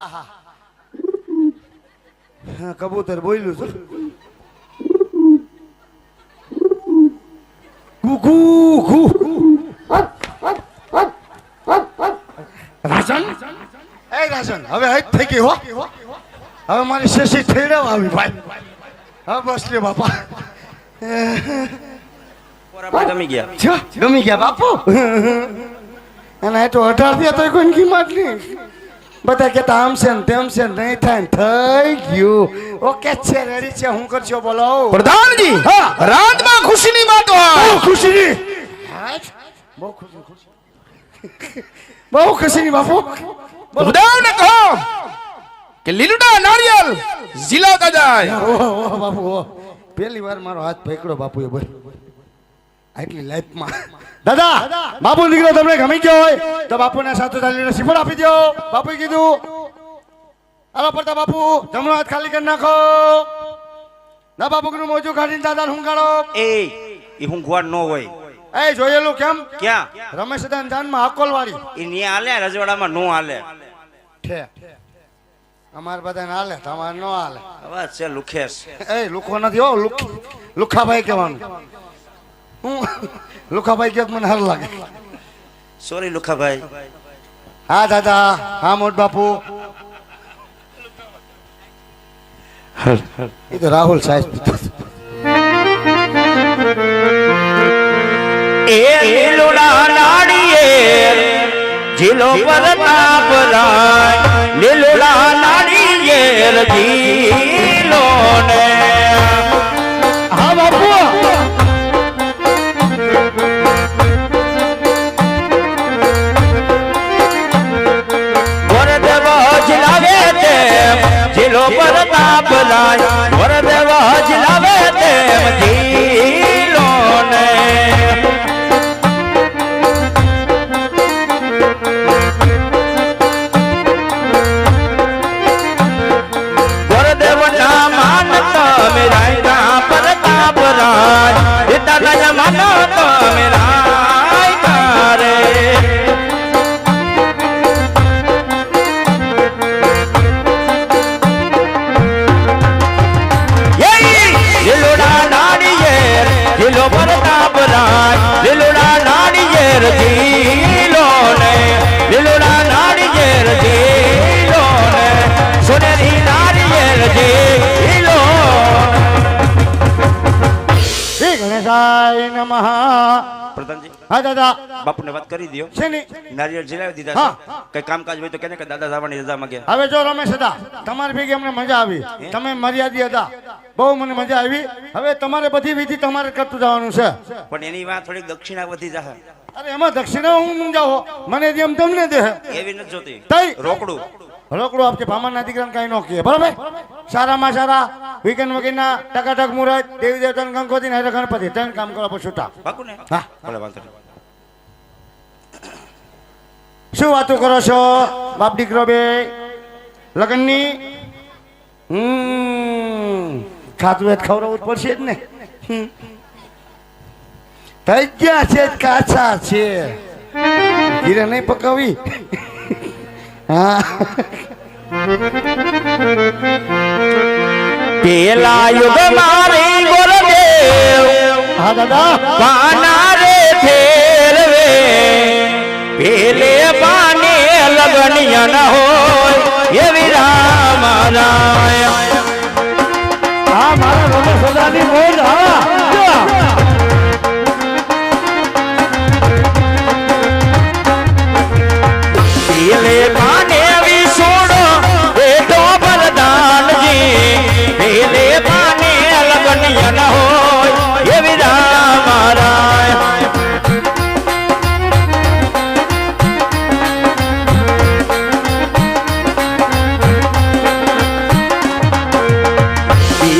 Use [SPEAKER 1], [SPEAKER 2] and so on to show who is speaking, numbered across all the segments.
[SPEAKER 1] હા, કબૂતર બોલ્યું છું. એ હવે હજ થઈ ગઈ હો. હવે મારી શેષી થઈ રહેવા આવી ભાઈ. હવે બસ લે બાપા.
[SPEAKER 2] ગમી ગયા.
[SPEAKER 1] ગમી ગયા બાપુ. અને એ તો અઢાર થયા તો કોઈ કિંમત નહીં. બધા કહેતા આમ છે ને તેમ છે નહીં થાય થઈ ગયું. ઓકે છે રેડી છે? હું કરજો બોલો.
[SPEAKER 3] પ્રધાનજી
[SPEAKER 1] હા.
[SPEAKER 3] રાતમાં ખુશીની વાતો હોય.
[SPEAKER 1] ખુશીની. બહુ ખુશી ખુશી. બહુ ખુશીની બાપુ.
[SPEAKER 3] બધાને કહો કે લીલુડા નારિયેલ ઝીલાવતા જાય
[SPEAKER 1] ઓહો ઓહો બાપુ પહેલી વાર મારો હાથ પકડ્યો બાપુએ બોલ. આટલી લાઈફમાં દાદા બાપુ દીકરો તમને ગમી ગયો હોય તો બાપુને સાથે ચાલીને શ્રીફળ આપી દો બાપુએ કીધું હાલો પડતા બાપુ જમણો હાથ ખાલી કરી નાખો. ના બાપુ કીધું મોજું કાઢીને દાદા હુંગાડો
[SPEAKER 2] એ એ હું ગુવાડ ન હોય.
[SPEAKER 1] એ જોયેલું કેમ?
[SPEAKER 2] ક્યાં?
[SPEAKER 1] રમેશ દાનમાં અકોલ વાળી
[SPEAKER 2] એ ની હાલે રજવાડામાં નો હાલે.
[SPEAKER 1] ઠે. અમારે બધાને હાલે તમારે ન હાલે.
[SPEAKER 2] અવાજ છે લુખેશ.
[SPEAKER 1] એ લુખો નથી હો લુખ લુખાભાઈ કહેવાનું. હું લુખાભાઈ કહે તો મને હાર લાગે
[SPEAKER 2] સોરી લુખાભાઈ
[SPEAKER 1] હા દાદા હા મોટ બાપુ એ તો રાહુલ સાહેબ
[SPEAKER 2] એ લીલુડા નાળિયેર જીલો પરતાપ રાય લીલુડા નાળિયેર જીલો ને પરતાપ રાય વરદેવ જિલાવે તેમ જીલો ને તમે
[SPEAKER 1] ગણેશાય નમઃ.
[SPEAKER 2] પ્રધાનજી
[SPEAKER 1] હા દાદા.
[SPEAKER 2] બાપુને વાત કરી દયો.
[SPEAKER 1] છે ને
[SPEAKER 2] નારિયેળ જીલાવી દીધા છે. કઈ કામકાજ હોય તો કેને કે દાદા જવાની રજા માંગે.
[SPEAKER 1] હવે જો રમેશ હતા તમારી ભેગી અમને મજા આવી. તમે મર્યાદી હતા. બહુ મને મજા આવી. હવે તમારે બધી વિધિ તમારે કરતું જવાનું છે.
[SPEAKER 2] પણ એની વાત થોડીક દક્ષિણા વધી જશે
[SPEAKER 1] અરે એમાં દક્ષિણા હું મૂંઝાવો? મને જેમ તમને દે
[SPEAKER 2] એવી નથી જોતી.
[SPEAKER 1] તઈ?
[SPEAKER 2] રોકડું.
[SPEAKER 1] રોકડું આપજે ભામાના દીકરાને કઈ ન કહે બરાબર? સારામાં સારા વીકેન્ડ વગેરેના ટકાટક મુહૂર્ત દેવી દેવતાને ગણપતિ ને ગણપતિ. ત્રણ કામ કરો પછી છૂટા હા.
[SPEAKER 2] ભલે વાંધો
[SPEAKER 1] શું વાતો કરો છો બાપ દીકરો બે? લગ્નની? હમ. ખાતું વેત ખવડાવવું પડશે જ ને. થઈ ગયા છે કાચા છે. ધીરે નહીં પકાવી? હા.
[SPEAKER 2] પેલા યુગ મારી ગુરુદેવ પાના રે ફેરવે. પેલે પાને લગનિયન હોય. એવી રામ રાય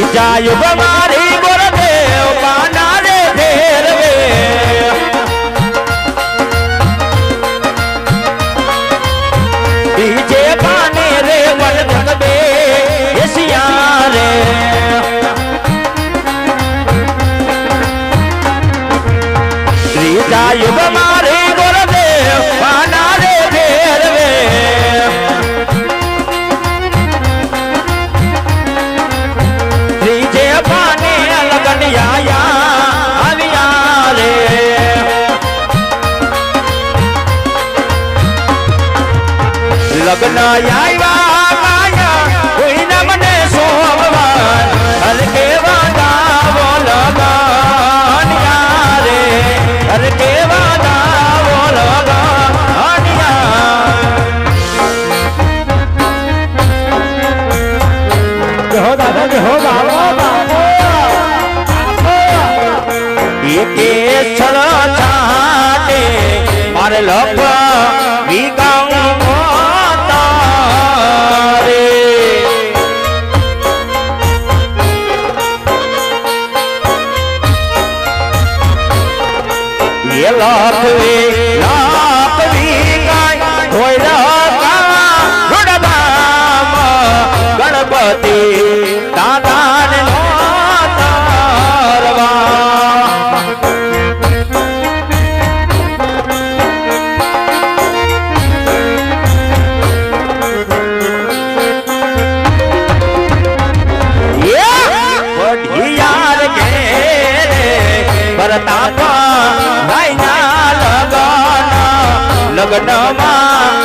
[SPEAKER 2] બીજા યુગ લગ્ન આવ્યા માયા કોઈના મને સોમવાર હર કેવા દાવો લગાનિયા રે હર કેવા દાવો લગાનિયા
[SPEAKER 1] હો દાદા હો બાબા
[SPEAKER 2] એકે છળ છાટે મારે લખ વિકાઉ એ લગ્નમાં